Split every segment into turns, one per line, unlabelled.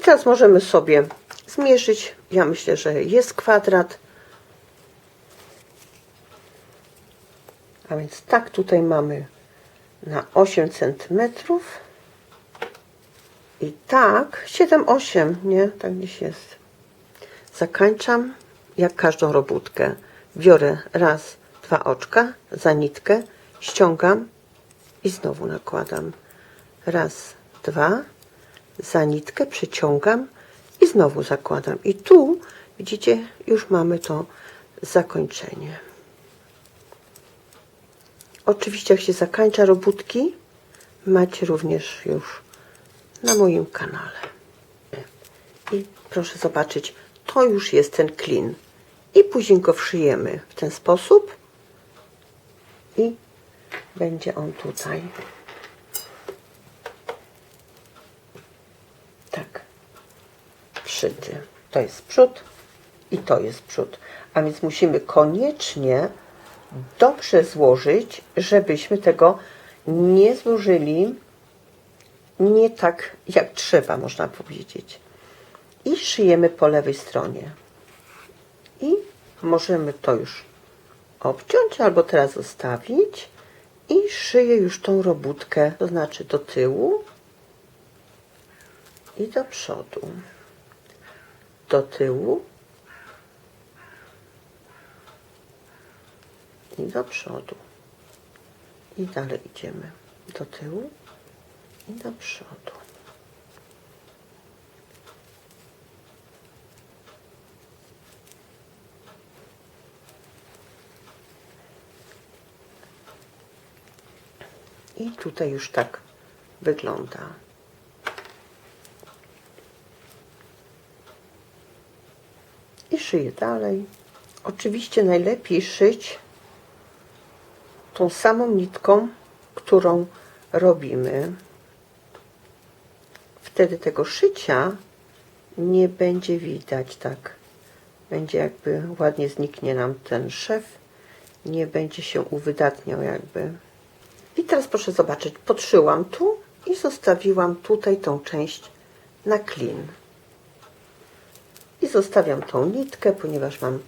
I teraz możemy sobie zmierzyć. Ja myślę, że jest kwadrat. A więc tak tutaj mamy na 8 centymetrów. I tak 7-8, nie? Tak gdzieś jest. Zakańczam jak każdą robótkę. Biorę raz, dwa oczka za nitkę, ściągam i znowu nakładam. Raz, dwa, za nitkę przeciągam i znowu zakładam. I tu, widzicie, już mamy to zakończenie. Oczywiście, jak się zakańcza robótki, macie również już na moim kanale. I proszę zobaczyć, to już jest ten klin. I później go wszyjemy w ten sposób. I będzie on tutaj. Tak. To jest przód i to jest przód. A więc musimy koniecznie dobrze złożyć, żebyśmy tego nie złożyli nie tak jak trzeba, można powiedzieć. I szyjemy po lewej stronie. I możemy to już obciąć albo teraz zostawić i szyję już tą robótkę, to znaczy do tyłu i do przodu. Do tyłu i do przodu. I dalej idziemy do tyłu i do przodu. I tutaj już tak wygląda. I szyję dalej. Oczywiście najlepiej szyć tą samą nitką, którą robimy. Wtedy tego szycia nie będzie widać tak. Będzie jakby ładnie zniknie nam ten szef. Nie będzie się uwydatniał jakby. I teraz proszę zobaczyć, podszyłam tu i zostawiłam tutaj tą część na klin. I zostawiam tą nitkę, ponieważ mam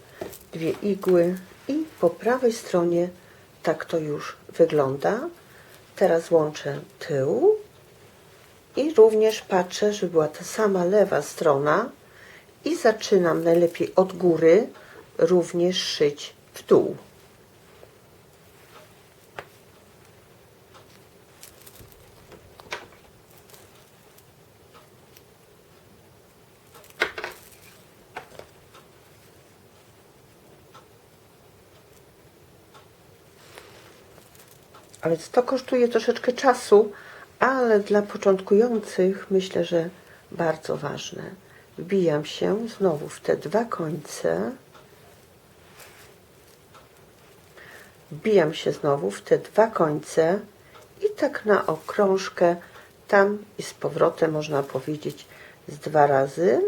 dwie igły i po prawej stronie tak to już wygląda. Teraz łączę tył i również patrzę, żeby była ta sama lewa strona i zaczynam najlepiej od góry również szyć w dół. A więc to kosztuje troszeczkę czasu, ale dla początkujących myślę, że bardzo ważne. Wbijam się znowu w te dwa końce. Wbijam się znowu w te dwa końce i tak na okrążkę tam i z powrotem można powiedzieć z dwa razy.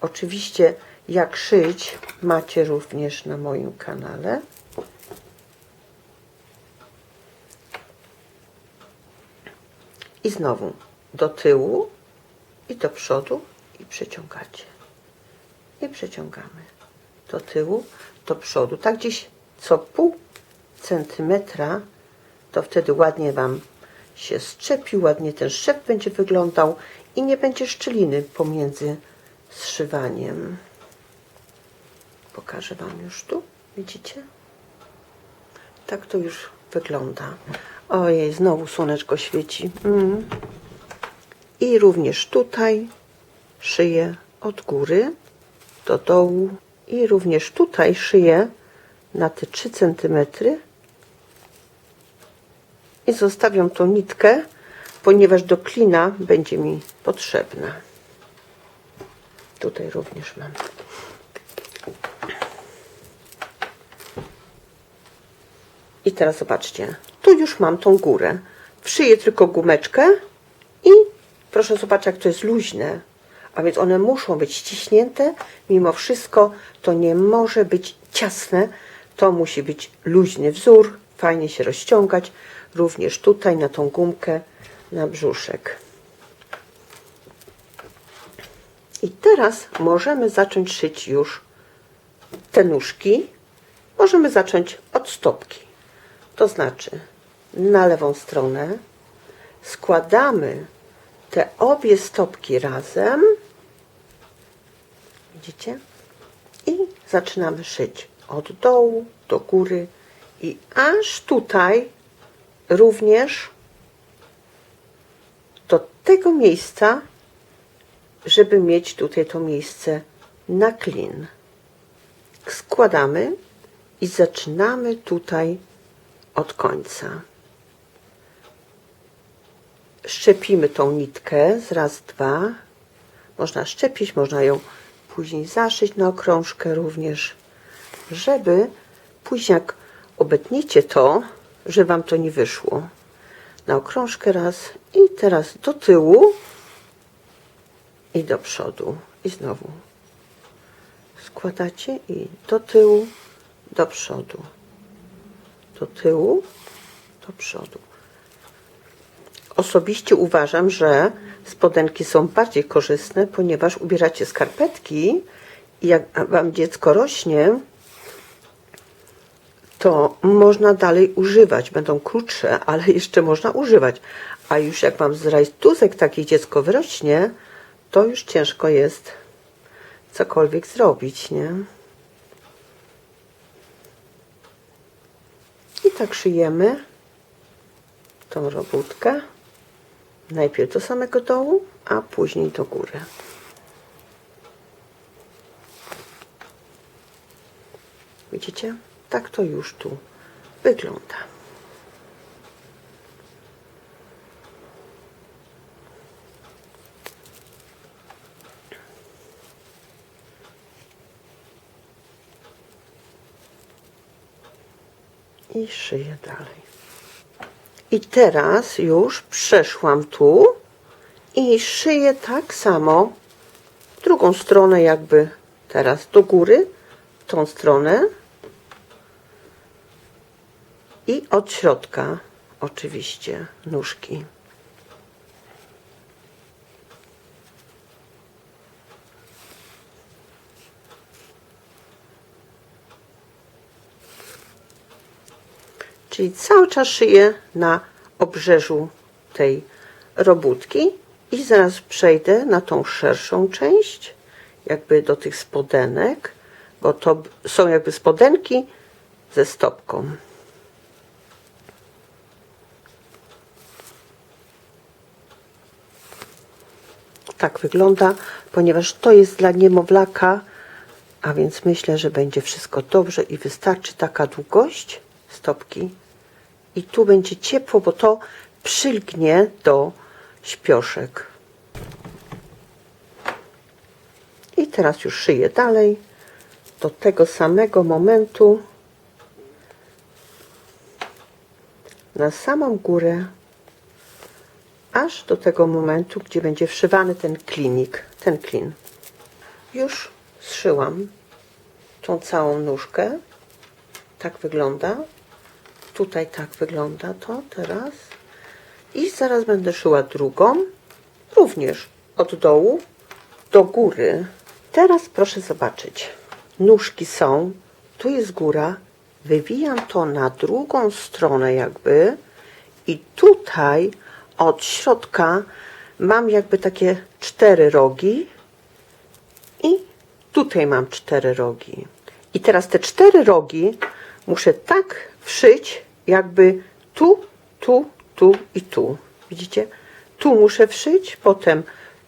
Oczywiście jak szyć macie również na moim kanale. I znowu do tyłu i do przodu i przeciągacie. I przeciągamy do tyłu, do przodu. Tak gdzieś co pół centymetra, to wtedy ładnie Wam się szczepi, ładnie ten szczep będzie wyglądał i nie będzie szczeliny pomiędzy zszywaniem. Pokażę Wam już tu, widzicie? Tak to już wygląda. Ojej, znowu słoneczko świeci. Mm. I również tutaj szyję od góry do dołu. I również tutaj szyję na te 3 cm. I zostawiam tą nitkę, ponieważ do klina będzie mi potrzebna. Tutaj również mam. I teraz zobaczcie, tu już mam tą górę. Wszyję tylko gumeczkę i proszę zobaczyć, jak to jest luźne. A więc one muszą być ściśnięte. Mimo wszystko to nie może być ciasne. To musi być luźny wzór, fajnie się rozciągać. Również tutaj na tą gumkę, na brzuszek. I teraz możemy zacząć szyć już te nóżki. Możemy zacząć od stopki. To znaczy na lewą stronę składamy te obie stopki razem. Widzicie? I zaczynamy szyć od dołu do góry i aż tutaj również do tego miejsca, żeby mieć tutaj to miejsce na klin. Składamy i zaczynamy tutaj od końca. Szczepimy tą nitkę z raz, dwa. Można szczepić, można ją później zaszyć na okrążkę również, żeby później jak obetniecie to, że Wam to nie wyszło. Na okrążkę raz i teraz do tyłu i do przodu. I znowu składacie i do tyłu, do przodu. Do tyłu, do przodu. Osobiście uważam, że spodenki są bardziej korzystne, ponieważ ubieracie skarpetki i jak Wam dziecko rośnie, to można dalej używać. Będą krótsze, ale jeszcze można używać. A już jak Wam z rajstuzek takie dziecko wyrośnie, to już ciężko jest cokolwiek zrobić, nie? Tak szyjemy tą robótkę. Najpierw do samego dołu, a później do góry. Widzicie? Tak to już tu wygląda. I szyję dalej. I teraz już przeszłam tu i szyję tak samo drugą stronę jakby teraz do góry, tą stronę i od środka oczywiście nóżki. Czyli cały czas szyję na obrzeżu tej robótki i zaraz przejdę na tą szerszą część, jakby do tych spodenek, bo to są jakby spodenki ze stopką. Tak wygląda, ponieważ to jest dla niemowlaka, a więc myślę, że będzie wszystko dobrze i wystarczy taka długość stopki i tu będzie ciepło, bo to przylgnie do śpioszek. I teraz już szyję dalej do tego samego momentu na samą górę aż do tego momentu, gdzie będzie wszywany ten klinik, ten klin. Już zszyłam tą całą nóżkę. Tak wygląda. Tutaj tak wygląda to teraz. I zaraz będę szyła drugą, również od dołu do góry. Teraz proszę zobaczyć. Nóżki są, tu jest góra, wywijam to na drugą stronę jakby i tutaj od środka mam jakby takie cztery rogi i tutaj mam cztery rogi. I teraz te cztery rogi muszę tak wszyć, jakby tu, tu, tu i tu. Widzicie? Tu muszę wszyć, potem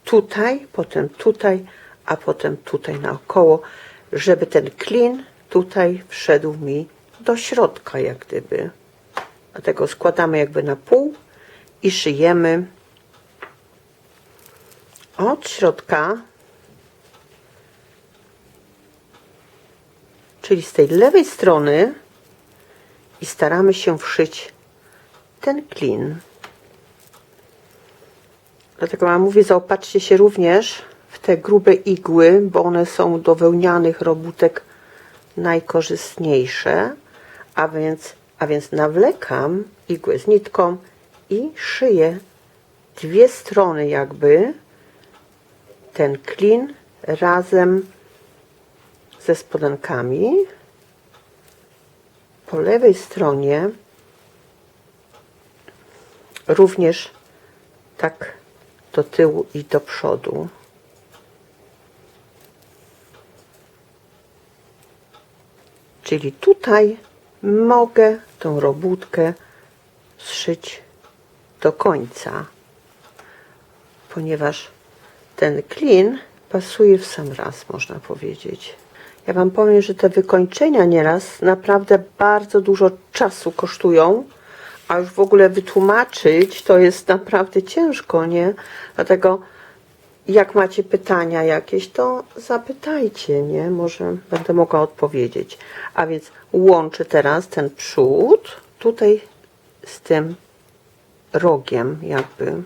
tutaj, potem tutaj, a potem tutaj naokoło, żeby ten klin tutaj wszedł mi do środka, jak gdyby. Dlatego składamy jakby na pół i szyjemy od środka, czyli z tej lewej strony i staramy się wszyć ten klin. Dlatego Wam mówię, zaopatrzcie się również w te grube igły, bo one są do wełnianych robótek najkorzystniejsze, a więc, a więc nawlekam igłę z nitką i szyję dwie strony jakby ten klin razem ze spodenkami. Po lewej stronie również tak do tyłu i do przodu. Czyli tutaj mogę tą robótkę zszyć do końca, ponieważ ten klin pasuje w sam raz, można powiedzieć. Ja Wam powiem, że te wykończenia nieraz naprawdę bardzo dużo czasu kosztują, a już w ogóle wytłumaczyć to jest naprawdę ciężko, nie? Dlatego jak macie pytania jakieś, to zapytajcie, nie? Może będę mogła odpowiedzieć. A więc łączę teraz ten przód tutaj z tym rogiem jakby.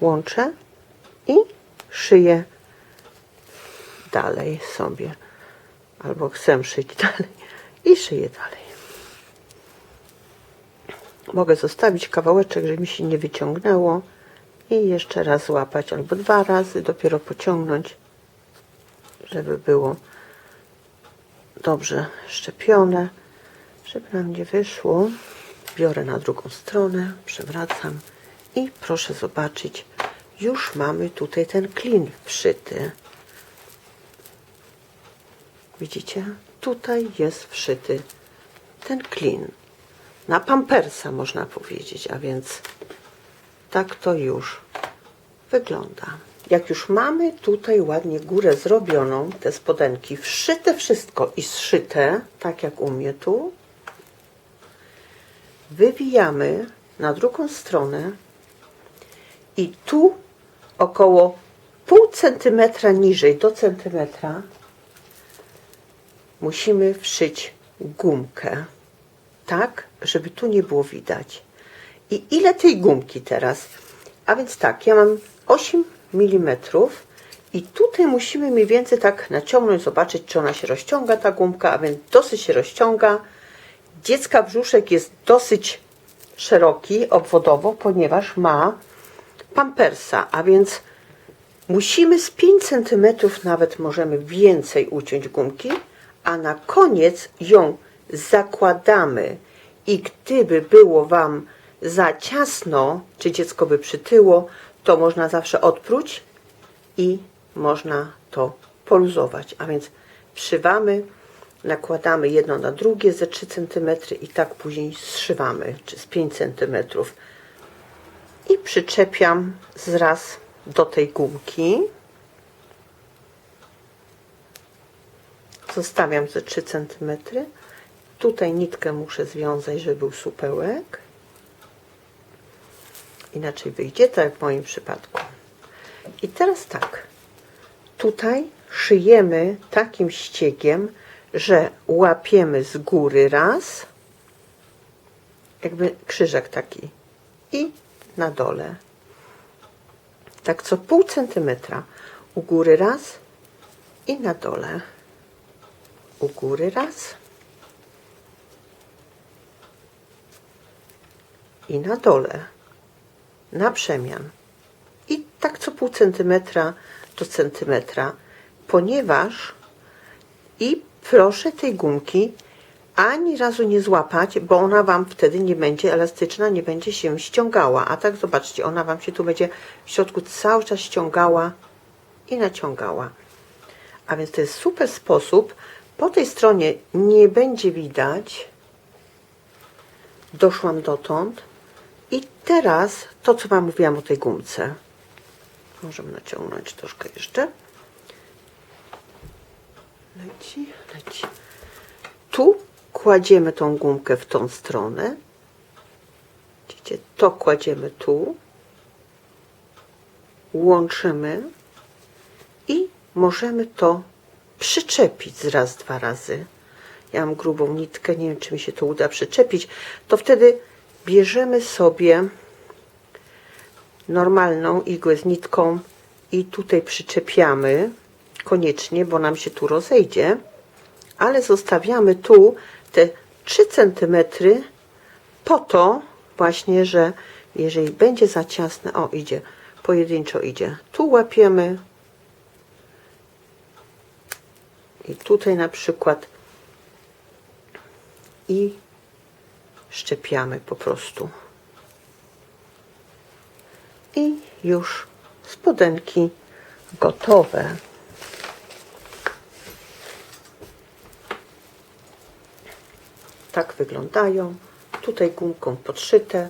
Łączę i szyję dalej sobie. Albo chcę szyć dalej i szyję dalej. Mogę zostawić kawałeczek, żeby mi się nie wyciągnęło i jeszcze raz złapać albo dwa razy, dopiero pociągnąć, żeby było dobrze szczepione, żeby nam nie wyszło. Biorę na drugą stronę, przewracam i proszę zobaczyć, już mamy tutaj ten klin wszyty. Widzicie? Tutaj jest wszyty ten klin. Na pampersa można powiedzieć, a więc tak to już wygląda. Jak już mamy tutaj ładnie górę zrobioną, te spodenki, wszyte wszystko i zszyte, tak jak u mnie tu, wywijamy na drugą stronę i tu około pół centymetra niżej do centymetra musimy wszyć gumkę, tak, żeby tu nie było widać. I ile tej gumki teraz? A więc tak, ja mam 8 mm i tutaj musimy mniej więcej tak naciągnąć, zobaczyć, czy ona się rozciąga, ta gumka, a więc dosyć się rozciąga. Dziecka brzuszek jest dosyć szeroki obwodowo, ponieważ ma pampersa, a więc musimy z 5 cm nawet możemy więcej uciąć gumki, a na koniec ją zakładamy i gdyby było Wam za ciasno, czy dziecko by przytyło, to można zawsze odpróć i można to poluzować. A więc przywamy, nakładamy jedno na drugie ze 3 cm i tak później zszywamy, czy z 5 cm. I przyczepiam zraz do tej gumki. Zostawiam ze 3 cm. Tutaj nitkę muszę związać, żeby był supełek. Inaczej wyjdzie, tak jak w moim przypadku. I teraz tak. Tutaj szyjemy takim ściegiem, że łapiemy z góry raz, jakby krzyżek taki i na dole. Tak co pół centymetra. U góry raz i na dole. U góry raz i na dole. Na przemian. I tak co pół centymetra do centymetra, ponieważ i proszę tej gumki ani razu nie złapać, bo ona Wam wtedy nie będzie elastyczna, nie będzie się ściągała. A tak zobaczcie, ona Wam się tu będzie w środku cały czas ściągała i naciągała. A więc to jest super sposób. Po tej stronie nie będzie widać. Doszłam dotąd. I teraz to, co Wam mówiłam o tej gumce. Możemy naciągnąć troszkę jeszcze. Leci, leci. Tu kładziemy tą gumkę w tą stronę. Widzicie, to kładziemy tu. Łączymy i możemy to przyczepić raz, dwa razy. Ja mam grubą nitkę, nie wiem, czy mi się to uda przyczepić. To wtedy bierzemy sobie normalną igłę z nitką i tutaj przyczepiamy koniecznie, bo nam się tu rozejdzie, ale zostawiamy tu te 3 cm po to właśnie, że jeżeli będzie za ciasne, o idzie, pojedynczo idzie. Tu łapiemy i tutaj na przykład i szczepiamy po prostu. I już spodenki gotowe. Tak wyglądają. Tutaj gumką podszyte,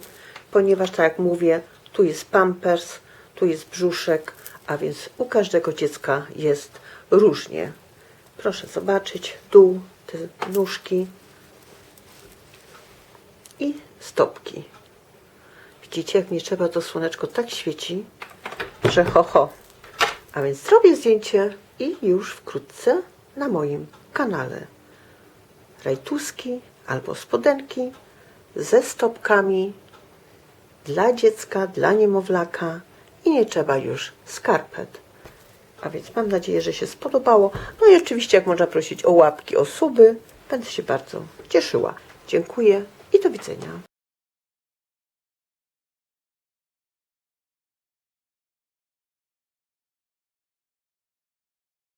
ponieważ tak jak mówię, tu jest pampers, tu jest brzuszek, a więc u każdego dziecka jest różnie. Proszę zobaczyć dół, te nóżki i stopki. Widzicie, jak nie trzeba, to słoneczko tak świeci, że ho, ho. A więc zrobię zdjęcie i już wkrótce na moim kanale. Rajtuski albo spodenki ze stopkami dla dziecka, dla niemowlaka i nie trzeba już skarpet. A więc mam nadzieję, że się spodobało. No i oczywiście, jak można prosić o łapki, o suby, będę się bardzo cieszyła. Dziękuję i do widzenia.